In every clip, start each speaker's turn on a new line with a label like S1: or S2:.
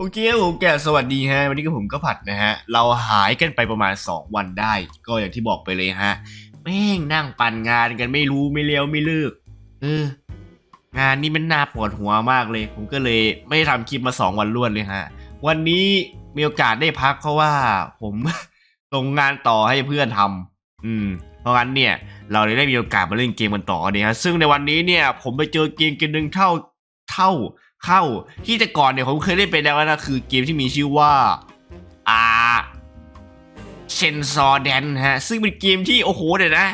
S1: โอเคครับผมแกสวัสดีฮะ วันนี้ก็ผมก็ผัดนะฮะ เราหายกันไปประมาณ 2 วันได้ ก็อย่างที่บอกไปเลยฮะ แม่งนั่งปั่นงานกันไม่รู้ไม่เลี้ยวไม่เลิก เออ งานนี้มันน่าปวดหัวมากเลย ผมก็เลยไม่ทำคลิปมา 2 วันรวดเลยฮะ วันนี้มีโอกาสได้พักเพราะว่าผมส่งงานต่อให้เพื่อนทำอืม เพราะงั้นเนี่ย เราเลยได้มีโอกาสมาเล่นเกมกันต่อเนี่ยฮะ ซึ่งในวันนี้เนี่ย ผมไปเจอเกมเกมหนึ่งเท่าเท่า เข้าที่แต่ก่อนเนี่ยผมเคยเล่นไปแล้วนะคือเกมที่มีชื่อว่าอ่าเชนซอแดนฮะซึ่งเป็นเกมที่โอ้โหเดี๋ยวนะ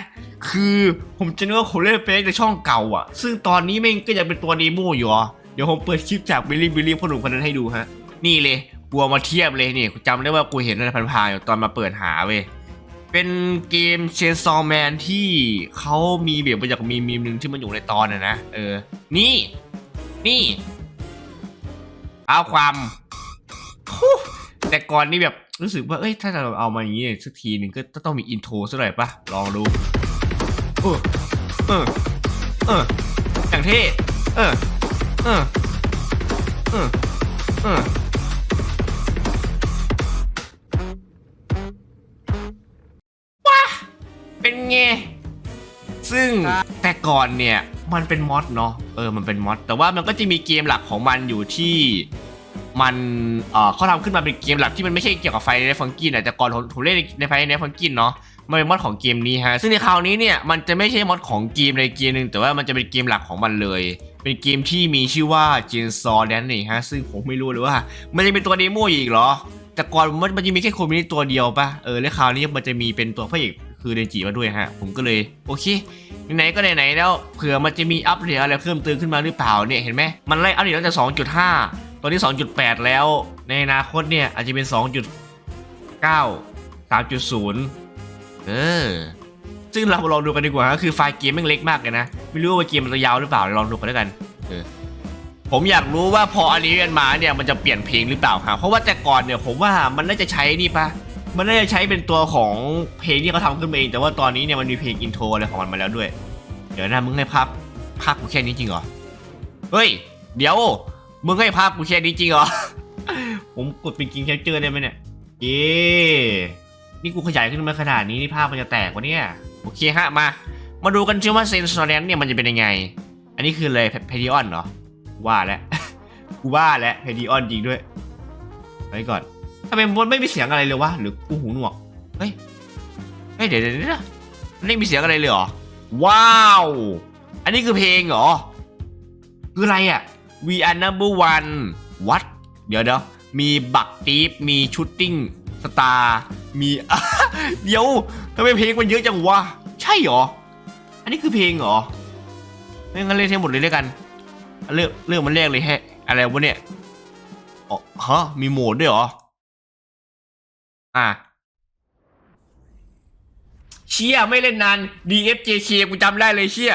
S1: คือผมจะนึกว่าผมเล่นไปในช่องเก่าอะ ซึ่งตอนนี้แม่งก็ยังเป็นตัวเดโมอยู่อะเดี๋ยวผมเปิดคลิปจากบิลลี่บิลลี่พ่อหนุ่มคนนั้นให้ดูฮะ นี่เลยกลัวมาเทียบเลยนี่จำได้ว่ากูเห็นในพันๆอยู่ตอนมาเปิดหาเว้ยเป็นเกมเชนซอแมนที่เขามีเบียบมาจากมีมีมหนึ่งที่มันอยู่ในตอนน่ะนะ เออ นี่ นี่ เอาความฮู้แต่ก่อนนี่แบบรู้สึกว่าเอ้ยถ้าเราเอามาอย่างนี้สักทีหนึ่งก็ต้องมีอินโทรสักหน่อยปะลองดูเออเออเอออย่างเท่เออเออเออเออเป็นไงซึ่งแต่ก่อนเนี่ย มันเป็นมอดเนาะเออมันเป็นมอดแต่ว่ามันก็จะมีเกมหลักของมันอยู่ที่มันเออเขาทำขึ้นมาเป็นเกมหลักที่มันไม่ใช่เกี่ยวกับไฟในฟังกินแต่ก่อนผมเล่นในไฟในฟังกินเนาะมันเป็นมอดของเกมนี้ฮะซึ่งในคราวนี้เนี่ยมันจะไม่ใช่มอดของเกมในเกมหนึ่งแต่ว่ามันจะเป็นเกมหลักของมันเลย เป็นเกมที่มีชื่อว่า g e n s a w d a n นี่ฮะซึ่งผมไม่รู้เลยว่ามันจะเป็นตัวเดโมอีกเหรอแต่ก่อนมันมันจะมีแค่คมินิตัวเดียวปะเออแล้วคราวนี้มันจะมีเป็นตัวพระเอก คือเดนจิมาด้วยฮะ ผมก็เลยโอเคไหนก็ไหนๆแล้วเผื่อมันจะมีอัปเดตอะไรเพิ่มเติมขึ้นมาหรือเปล่าเนี่ยเห็นไหมมันไล่อัปเดตตั้งแต่2.5 ตอนนี้ 2.8 แล้ว ในอนาคตเนี่ยอาจจะเป็น 2.9 3.0 เออซึ่งเราลองดูกันดีกว่าคือไฟล์เกมม่งเล็กมากเลยนะ ไม่รู้ว่าเกมมันจะยาวหรือเปล่าลองดูกันแล้วกันเออผมอยากรู้ว่าพออันนี้กันมาเนี่ยมันจะเปลี่ยนเพลงหรือเปล่าครับเพราะว่าแต่ก่อนเนี่ยผมว่ามันน่าจะใช้นี่ปะ มันน่าจะใช้เป็นตัวของเพลงที่เขาทำขึ้นมาเอง แต่ว่าตอนนี้เนี่ยมันมีเพลงอินโทรอะไรของมันมาแล้วด้วย เดี๋ยวนะมึงให้ภาพภาพกูแค่นี้จริงเหรอ เฮ้ย เดี๋ยว มึงให้ภาพกูแค่นี้จริงเหรอ ผมกดเป็นกิงแคปเจอร์ได้ไหมเนี่ยเย้นี่กูขยายขึ้นมาขนาดนี้นี่ภาพมันจะแตกวะเนี่ย โอเคฮะมา มาดูกันเชื่อว่าเซนซอร์แลนเนี่ยมันจะเป็นยังไง อันนี้คือเลยเพดิออนเหรอ ว่าแล้ว กูว่าแล้วเพดิออนจริงด้วย ไว้ก่อนำไมมันไม่มีเสียงอะไรเลยวะหรือกูหูหนวกเฮ้ยเฮ้ยเดี๋ยวเดี๋ยวเดี๋ยวมันไม่มีเสียงอะไรเลยเหรอว้าว อันนี้คือเพลงเหรอ คืออะไรอะ We are number one what เดี๋ยวเดี๋ยวมีบักตีฟมีชูตติ้งสตาร์มีเดี๋ยวทำไมเพลงมันเยอะจังวะใช่เหรอ อันนี้คือเพลงเหรอไม่งั้นเล่นให้หมดเลยแล้วกันเรื่องเรื่องมันแรกเลยแฮะอะไรวะเนี่ยอ๋อฮะมีโหมดด้วยเหรอ อะเชี่ยไม่เล่นนาน DFJK กูจำได้เลยเชี่ย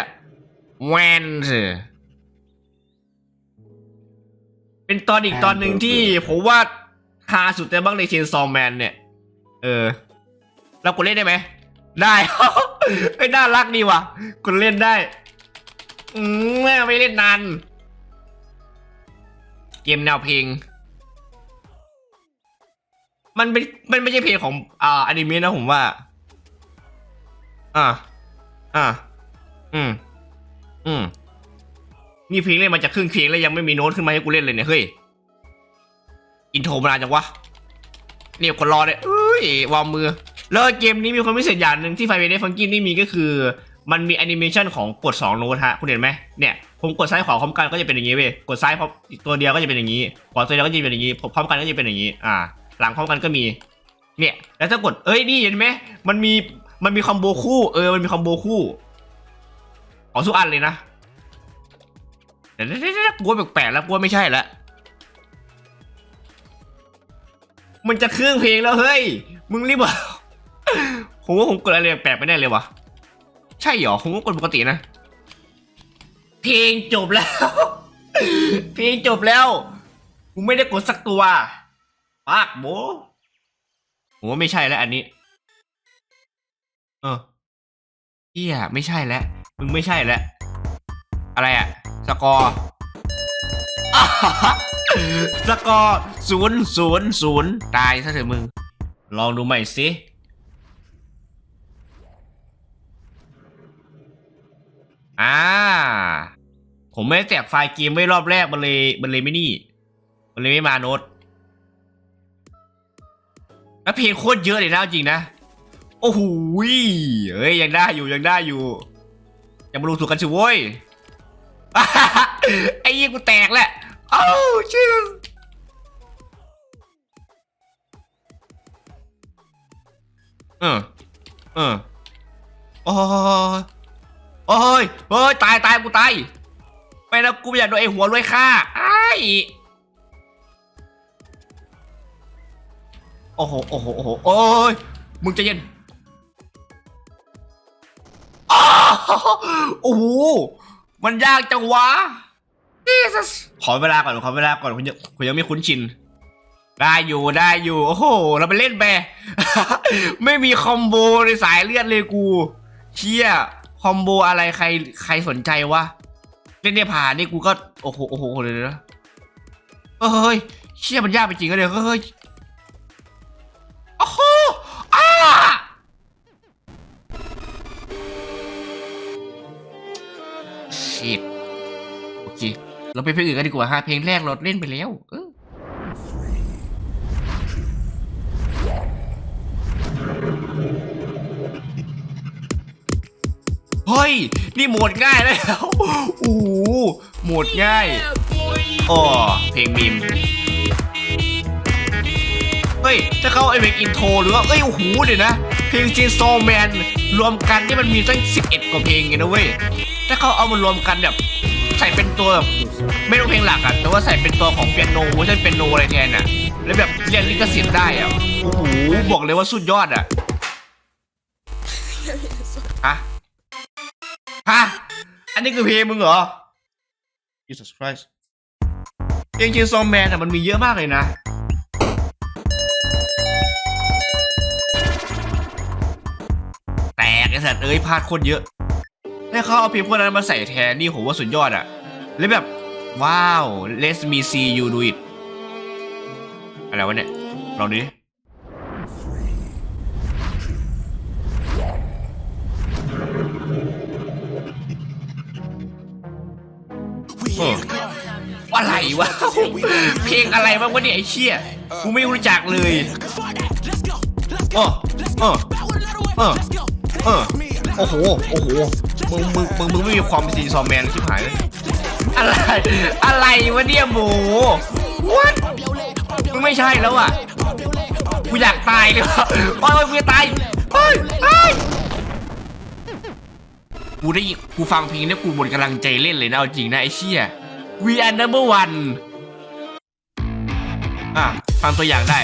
S1: แวนเเป็นตอนอีกตอนหนึ่งที่ผมว่าฮาสุดแต่บ้างในเชนซอมแมนเนี่ย เออ เรากดเล่นได้ไหม ได้ ไม่น่ารักดีว่ะกดเล่นได้ อืมไม่เล่นนาน เกมแนวเพลง มันเป็นมันไม่ใช่เพลงของอ่าอนิเมะนะผมว่า อ่า อ่า อืม อืมนี่เพลงเล่นมาจากครึ่งเพลงแล้วยังไม่มีโน้ตขึ้นมาให้กูเล่นเลยเนี่ยเฮ้ย อินโทรมานานจังวะเนี่ยคนรอเนี่ยเอ้ยวางมือ แล้วเกมนี้มีความพิเศษอย่างหนึ่งที่ไฟเวเดฟังกินนี่มีก็คือ มันมีแอนิเมชันของกด2โน้ตฮะ คุณเห็นไหมเนี่ยผมกดซ้ายขวาพร้อมกันก็จะเป็นอย่างนี้เว้ยกดซ้ายพร้อมตัวเดียวก็จะเป็นอย่างนี้ขวาตัวเดียวก็จะเป็นอย่างนี้พร้อมกันก็จะเป็นอย่างนี้ อ่า หลังพร้อมกันก็มี เนี่ย แล้วถ้ากด เอ้ย นี่เห็นไหม มันมี มันมีคอมโบคู่ เออ มันมีคอมโบคู่ของทุกอันเลยนะเดี๋ยวเดี๋ยวเดี๋ยวกลัวแปลกๆแล้วกลัวไม่ใช่ละ มันจะเครื่องเพลงแล้วเฮ้ย มึงรีบบอกผมว่าผมกดอะไรแปลกไปแน่เลยวะ ใช่เหรอ ผมก็กดปกตินะ เพลงจบแล้ว เพลงจบแล้ว กูไม่ได้กดสักตัว ปากโบผมว่าไม่ใช่แล้วอันนี้ เออเฮียไม่ใช่แล้วมึงไม่ใช่แล้วอะไรอะสกอร์สกอร์ศูนย์ศูนย์ศูนย์ตายซะเถอะมึง ลองดูใหม่สิอ่า ผมไม่ได้แจกไฟล์เกมไว้รอบแรกมันเลยมันเลยไม่นี่ มันเลยไม่มาโน้ต แล้วเพลงโคตรเยอะเลยนะจริงนะ โอ้โหเอ้ยยังได้อยู่ยังได้อยู่ยังมาลงถูกกันชิโว้ยไอ้ยี่กูแตกแหละเอ้าชื่อเออเออโอ้ยโอ้ยเฮ้ยตายตายกูตายไม่แล้วกูอยากโดนไอ้หัวรวยฆ่าไอ้ โอ้โห โอ้โห โอ้โห โอ้ย มึงใจะเย็นอ้าวโอ้โห มันยากจังวะ Jesus ขอเวลาก่อน ขอเวลาก่อนคุณยังคุณยังไม่คุ้นชิน ได้อยู่ ได้อยู่ โอ้โห เราไปเล่นไปไม่มีคอมโบในสายเลือดเลยกู เชี่ย คอมโบอะไรใครใครสนใจวะ เล่นเนี่ยผ่านนี่กูก็ โอ้โห โอ้โหเดี๋ยนะเฮ้ย เชี่ยมันยากไปจริงก็เลยเฮ้ย ชิตโอเค เราไปเพลงอื่นกันดีกว่าฮะเพลงแรกเราเล่นไปแล้ว เออเฮ้ย นี่โหมดง่ายแล้วโอ้โหโหมดง่ายอ๋อเพลงมีมเฮ้ย ถ้าเขาไอเพลงอินโทรหรือว่าเอ้ยโอ้โหเดี๋ยวนะ เพลงจีโซแมน รวมกันที่มันมีตั้ง11 กว่าเพลงไงนะเว้ย ถ้าเขาเอามารวมกันแบบใส่เป็นตัวแบบไม่ต้องเพลงหลักอะแต่ว่าใส่เป็นตัวของเปียโนเวอร์ชันเปียโนอะไรแทนอะแล้วแบบเรียนลิขสิทธิ์ได้อะโอ้โหบอกเลยว่าสุดยอดอะฮะฮะอันนี้คือเพลงมึงเหรอ Jesus Christ เพลงจีโซแมนอะมันมีเยอะมากเลยนะ สัตว์เอ้ยพลาดโคตรเยอะถ้าเขาเอาเพลงพวกนั้นมาใส่แทนนี่ผมว่าสุดยอดอะแล้วแบบ ว้าว let me see you do it อะไรวะเนี่ยลองดิเอออะไรวะ เพลงอะไรบ้างวะเนี่ยไอ้เชี่ยกูไม่รู้จักเลยเออเออเอ อเออโอ้โห โอ้โห มึง มึง มึง มึงไม่มีความเป็นซีซอมแมนชิบหายเลยอะไร อะไรวะเนี่ยโม what มึงไม่ใช่แล้วอะ กูอยากตายเลยว่ะโอ้ยโอ้ยกูจะตายเฮ้ยเฮ้ยกูได้กูฟังเพลงเนี่ยกูหมดกำลังใจเล่นเลยนะเอาจริงนะไอ้เชี่ย We are number one อะ ฟังตัวอย่างได้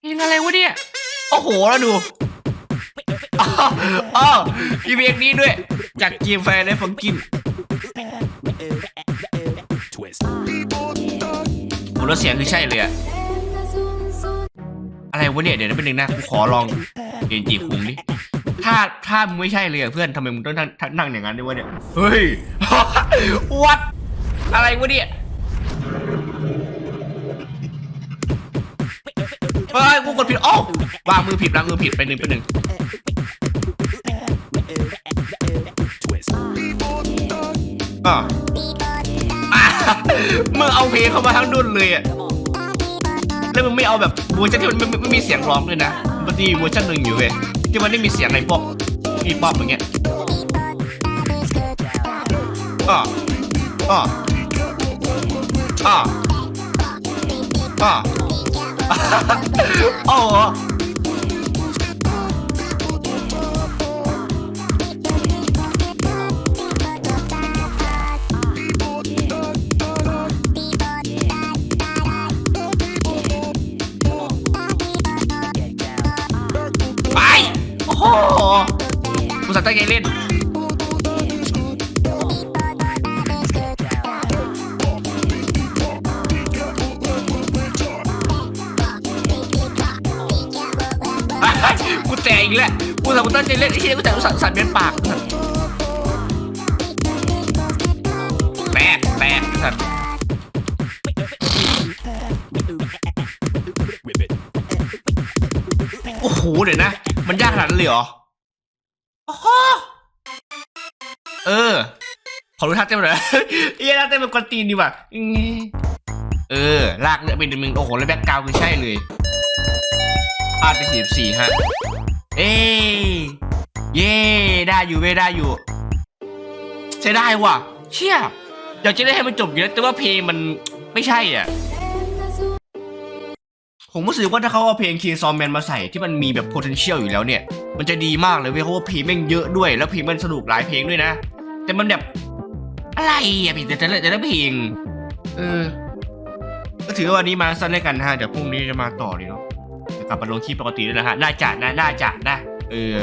S1: เพลงอะไรวะเนี่ย โอ้โหแล้วดูอ๋ออ๋อมีเพลงนี้ด้วย จากจีมแฟนได้ฟังกิน
S2: twist.
S1: โอ้แล้วเสียงคือใช่เลยอะอะไรวะเนี่ย เดี๋ยวนะเป็นหนึ่งนะกูขอลองเปลี่ยนจีบคุงดิถ้าถ้ามึงไม่ใช่เลยอะเพื่อนทำไมมึงต้องนั่งนั่งอย่างนั้นด้วยวะเนี่ย เฮ้ยวัดอะไรวะเนี่ย เฮ้ยกูกดผิดโอ้วางมือผิดวางมือผิดไปหนึ่งไปหนึ่งอะอะมึงเอาเพลงเข้ามาทั้งดุนเลยอะแล้วมึงไม่เอาแบบเวอร์ชันที่มันไม่ไม่ไม่มีเสียงร้องด้วยนะมันมีเวอร์ชันหนึ่งอยู่เว้ยที่มันไม่มีเสียงในพวกมีป๊อปอย่างเงี้ยอะอะอะอะ โอีกแล้วกูสัตว์กูตั้งใจเล่นไอ้เหี้ยกูแต่กูสัตว์สัตว์เบียนปากแตกแตกสัตว์โอ้โหเดี๋ยวนะ มันยากขนาดนั้นเลยเหรอโอ้โหเออ ขอรู้ท่าเต้นหน่อยเฮียท่าเต้นเป็นกวนตีนดีว่ะอืมเออ ลากเนื้อเป็นมึงโอ้โห แล้วแบ็กกราวคือใช่เลยอาดไปสี่สี่ฮะ เอ้ยเย่ได้อยู่เว้ยได้อยู่ใช้ได้ว่ะ เชี่ยอยากจะได้ให้มันจบอยู่แล้วแต่ว่าเพลงมันไม่ใช่อะผมรู้สึกว่าถ้าเขาเอาเพลง King Song Man มาใส่ที่มันมีแบบ potential อยู่แล้วเนี่ย มันจะดีมากเลยเว้ยเพราะว่าเพลงแม่งเยอะด้วยแล้วเพลงมันสนุกหลายเพลงด้วยนะ แต่มันแบบอะไรอะพี่แต่แต่ละแต่ละเพลงเออก็ถือว่าวันนี้มาสั้นเลยกันนะฮะเดี๋ยวพรุ่งนี้จะมาต่อเลยเนาะ กลับมาลงคลิปปกติด้วยนะฮะน่าจะนะน่าจะนะเออ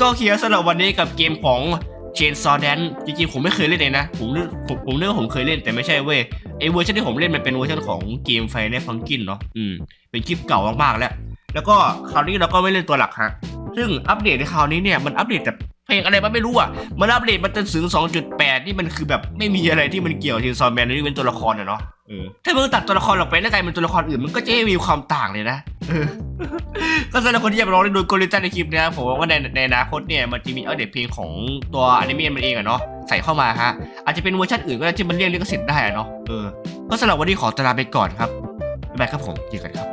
S1: ก็เคลียร์สำหรับวันนี้กับเกมของ Chain Saw Dance จริงๆผมไม่เคยเล่นเลยนะ ผมนึกผมผมนึกว่าผมเคยเล่นแต่ไม่ใช่เว้ยไอเวอร์ชันที่ผมเล่นมันเป็นเวอร์ชันของเกมไฟแนฟังกินเนาะอืมเป็นคลิปเก่ามากๆแล้ว แล้วก็คราวนี้เราก็ไม่เล่นตัวหลักฮะซึ่งอัปเดตในคราวนี้เนี่ยมันอัปเดตแต่ เพลงอะไรมันไม่รู้อะมันอัปเดตมาจนถึง 2.8 นี่มันคือแบบไม่มีอะไรที่มันเกี่ยวกับทีมซอมแมนนี่เป็นตัวละครอะเนาะเออถ้ามึงตัดตัวละครออกไปแล้วกลายเป็นตัวละครอื่นมันก็จะไม่มีความต่างเลยนะเออก็สำหรับคนที่อยากลองเล่นดูกริตันในคลิปเนี้ยผมว่าในในอนาคตเนี่ยมันจะมีอัปเดตเพลงของตัวอนิเมะมันเองอะเนาะใส่เข้ามาฮะอาจจะเป็นเวอร์ชันอื่นก็ได้ที่มันเรียกลิขสิทธิ์ได้อะเนาะเออก็สำหรับวันนี้ขอตวลาไปก่อนครับบ๊ายบายครับผมเจอกันครับ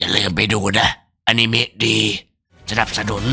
S1: อย่าลืมไปดูนะอนิเมะดี สนับสนุน